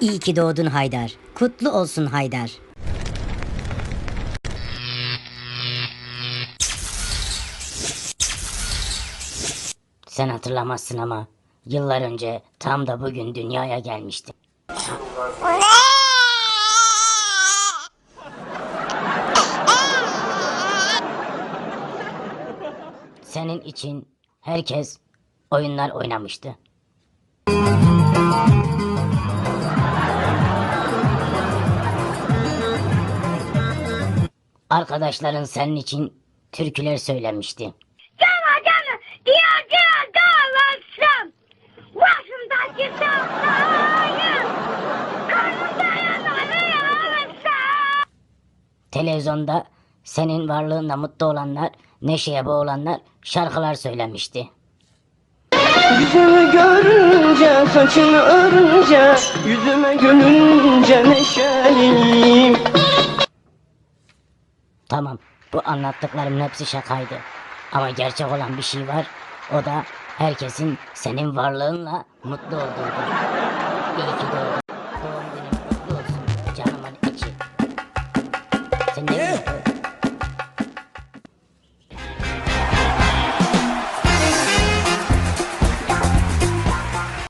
İyi ki doğdun Haydar. Kutlu olsun Haydar. Sen hatırlamazsın ama yıllar önce tam da bugün dünyaya gelmiştim. Senin için herkes oyunlar oynamıştı. Arkadaşların senin için türküler söylemişti. Cana cana diye diye dağılsam Başımdaki sağlayım Karnımda yanarı yanırsam Televizyonda senin varlığınla mutlu olanlar, neşeye boğulanlar şarkılar söylemişti. Yüzümü görünce, saçını örünce, yüzüme gülünce neşeliyim. Tamam, bu anlattıklarımın hepsi şakaydı. Ama gerçek olan bir şey var. O da herkesin senin varlığınla mutlu olduğudur. İyi ki doğdun.